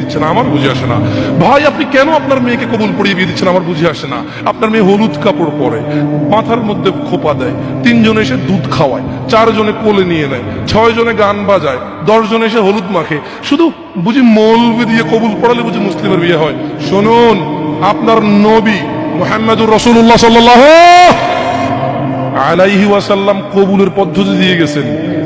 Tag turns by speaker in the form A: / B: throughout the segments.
A: দিচ্ছেন আমার বুঝে আসে না। ভাই, আপনি কেন আপনার মেয়েকে কবুল পড়িয়ে দিচ্ছেন, আমার বুঝে আসে না। আপনার মেয়ে হলুদ কাপড় পরে, মাথার মধ্যে খোপা দেয়, তিনজন এসে দুধ খাওয়ায়, চারজনে কোলে নিয়ে নেয় গান বাজায় এসে হলুদ মাখে। শুধু বুঝি মৌলবি দিয়ে কবুল পড়ালে বুঝি মুসলিমের বিয়ে হয়। শুনুন, আপনার নবী মোহাম্মদুর রসুল্লাহ সাল্লাহ আলাইহি ওয়াসাল্লাম কবুলের পদ্ধতি দিয়ে গেছেন।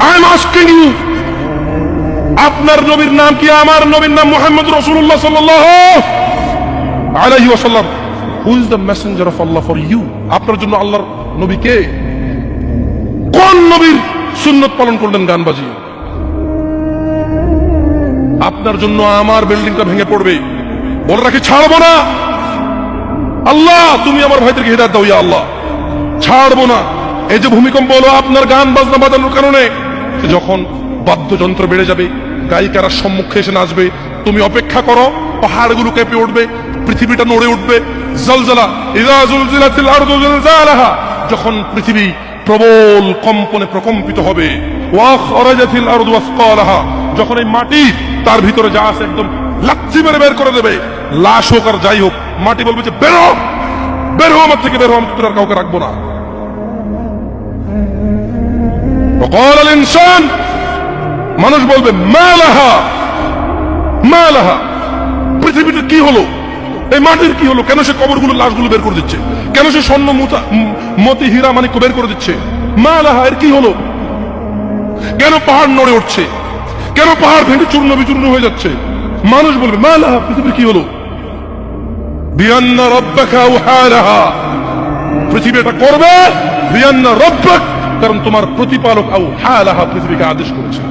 A: আই এম আস্কিং ইউ আপনার নবীর নাম কি? আমার নবীর নাম মোহাম্মদ রসুল্লাহ সাল্লাল্লাহু আলাইহি ওয়াসাল্লাম। Who is the messenger of Allah for you আপনার জন্য আল্লাহর নবী কে? কোন নবীর সুন্নত পালন করলেন গান বাজিয়ে? আপনার জন্য আমার বিল্ডিংটা ভেঙে পড়বে। বলে রাখি, ছাড়বো না। আল্লাহ, তুমি আমার ভাইদেরকে হেদায়ত দাও, ইয়া আল্লাহ। ছাড়বো না। এই যে ভূমিকম্প হলো, আপনার গান বাজনা বাজানোর কারণে যখন বাদ্যযন্ত্র বেড়ে যাবে, গায়িকারা সম্মুখে এসে নাচবে, তুমি অপেক্ষা করো, পাহাড়গুলো কেঁপে উঠবে, পৃথিবীটা নড়ে উঠবে। জলজলা যখন পৃথিবী প্রবল কম্পনে প্রকম্পিত হবে। যখন এই মাটি তার ভিতরে যা আছে একদম লাচ্ছি মেরে বের করে দেবে। লাশ হোক আর যাই হোক, মাটি বলবে যে, বেরো বের আমার থেকে, বের আমি তোর কাউকে রাখব না। وقال الانسان মানুষ বলবে মা লাহা মা লাহা পৃথিবীতে কি হলো এই মাটির কি হলো কেন সে কবরগুলো লাশগুলো বের করে দিচ্ছে কেন সে স্বর্ণ মুতা ম- মতি হীরা মানিক বের করে দিচ্ছে মা লাহা এর কি হলো কেন পাহাড় নড়ে উঠছে কেন পাহাড় ভেঙে চূর্ণ বিচূর্ণ হয়ে যাচ্ছে মানুষ বলবে মা লাহা পৃথিবীর কি হলো বিয়ান্না রব্বাকা উহালাহা পৃথিবী এটা করবে বিয়ান্না রব্বাক কারণ তোমার প্রতিপালক আউ হালাহা পৃথিবীকে আদেশ করেছে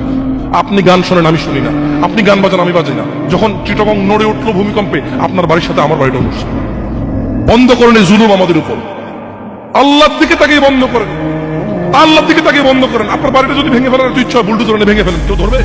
A: আপনি গান শোনেন, আমি শুনি না। আপনি গান বাজান, আমি বাজি না। যখন চিটগং নড়ে উঠল ভূমিকম্পে, আপনার বাড়ির সাথে আমার বাড়িটা বসছে বন্ধ করেন এই জুলুম আমাদের উপর। আল্লাহর দিকে তাকে বন্ধ করেন। আল্লাহর দিকে তাকে বন্ধ করেন। আপনার বাড়িটা যদি ভেঙে ফেলার ইচ্ছা ধরনের ভেঙে ফেলেন। কেউ ধরবে?